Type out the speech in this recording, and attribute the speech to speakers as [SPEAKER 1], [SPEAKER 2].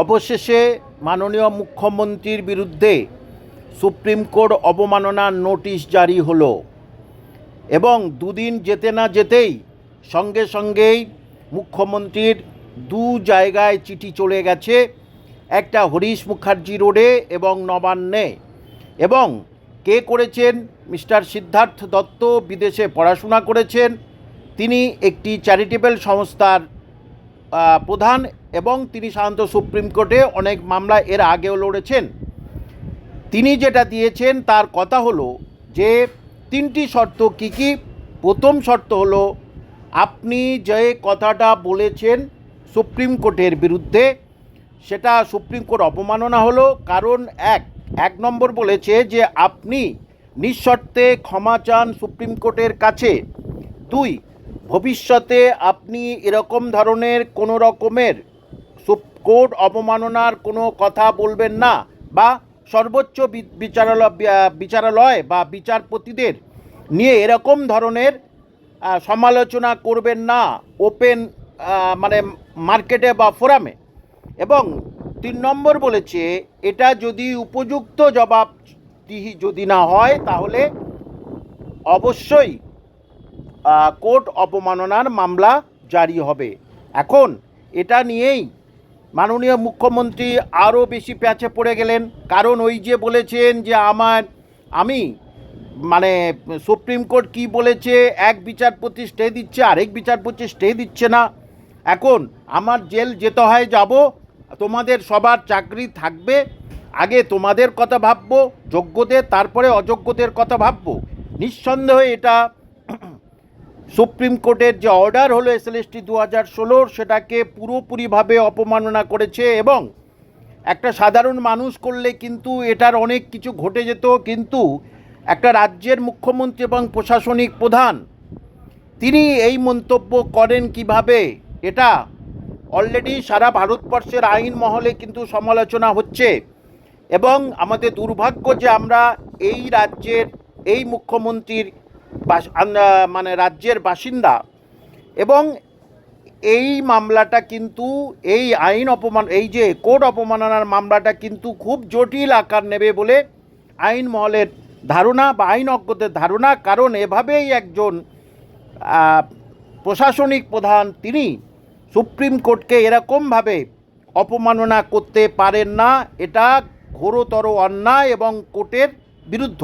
[SPEAKER 1] অবশেষে মাননীয় মুখ্যমন্ত্রীর বিরুদ্ধে সুপ্রিম কোর্ট অবমাননার নোটিশ জারি হলো এবং দুদিন যেতে না যেতেই সঙ্গে সঙ্গেই মুখ্যমন্ত্রীর দু জায়গায় চিঠি চলে গেছে, একটা হরিশ মুখার্জি রোডে এবং নবান্নে। এবং কে করেছেন? মিস্টার সিদ্ধার্থ দত্ত বিদেশে পড়াশোনা করেছেন। তিনি একটি চ্যারিটেবল সংস্থার প্রধান এবং তিনি সাধারণত সুপ্রিম কোর্টে অনেক মামলা এর আগেও লড়েছেন। তিনি যেটা দিয়েছেন তার কথা হলো যে তিনটি শর্ত কি কি? প্রথম শর্ত হলো, আপনি যে কথাটা বলেছেন সুপ্রিম কোর্টের বিরুদ্ধে, সেটা সুপ্রিম কোর্ট অপমাননা হলো। কারণ এক এক নম্বর বলেছে যে আপনি নিঃশর্তে ক্ষমা চান সুপ্রিম কোর্টের কাছে। দুই ভবিষ্যতে আপনি এরকম ধরনের কোনো রকমের কোর্ট অবমাননার কোনো কথা বলবেন না বা সর্বোচ্চ বিচারালয় বিচারালয় বা বিচারপতিদের নিয়ে এরকম ধরনের সমালোচনা করবেন না ওপেন মানে মার্কেটে বা ফোরামে। এবং তিন নম্বর বলেছে, এটা যদি উপযুক্ত জবাব যদি না হয়, তাহলে অবশ্যই কোর্ট অপমাননার মামলা জারি হবে। এখন এটা নিয়েই মাননীয় মুখ্যমন্ত্রী আরও বেশি প্যাচে পড়ে গেলেন। কারণ ওই যে বলেছেন যে আমার, আমি মানে সুপ্রিম কোর্ট কি বলেছে, এক বিচারপতি স্টে দিচ্ছে, আরেক বিচারপতি স্টে দিচ্ছে না। এখন আমার জেল যেতে হয়, যাব, তোমাদের সবার চাকরি থাকবে, আগে তোমাদের কথা ভাববো, যোগ্যদের, তারপরে অযোগ্যদের কথা ভাববো। নিঃসন্দেহে এটা সুপ্রিম কোর্টের যে অর্ডার হলো এসএলএসটি দু হাজার ষোলোর, সেটাকে পুরোপুরিভাবে অপমাননা করেছে এবং একটা সাধারণ মানুষ করলে কিন্তু এটার অনেক কিছু ঘটে যেত, কিন্তু একটা রাজ্যের মুখ্যমন্ত্রী এবং প্রশাসনিক প্রধান, তিনি এই মন্তব্য করেন কীভাবে? এটা অলরেডি সারা ভারতবর্ষের আইন মহলে কিন্তু সমালোচনা হচ্ছে এবং আমাদের দুর্ভাগ্য যে আমরা এই রাজ্যের, এই মুখ্যমন্ত্রীর মানে রাজ্যের বাসিন্দা। এবং এই মামলাটা কিন্তু, এই আইন অপমান, এই যে কোর্ট অপমাননার মামলাটা কিন্তু খুব জটিল আকার নেবে বলে আইন মহলের ধারণা বা আইন আইনজ্ঞদের ধারণা। কারণ এভাবেই একজন প্রশাসনিক প্রধান তিনি সুপ্রিম কোর্টকে এরকমভাবে অপমাননা করতে পারেন না। এটা ঘোরতর অন্যায় এবং কোর্টের বিরুদ্ধ।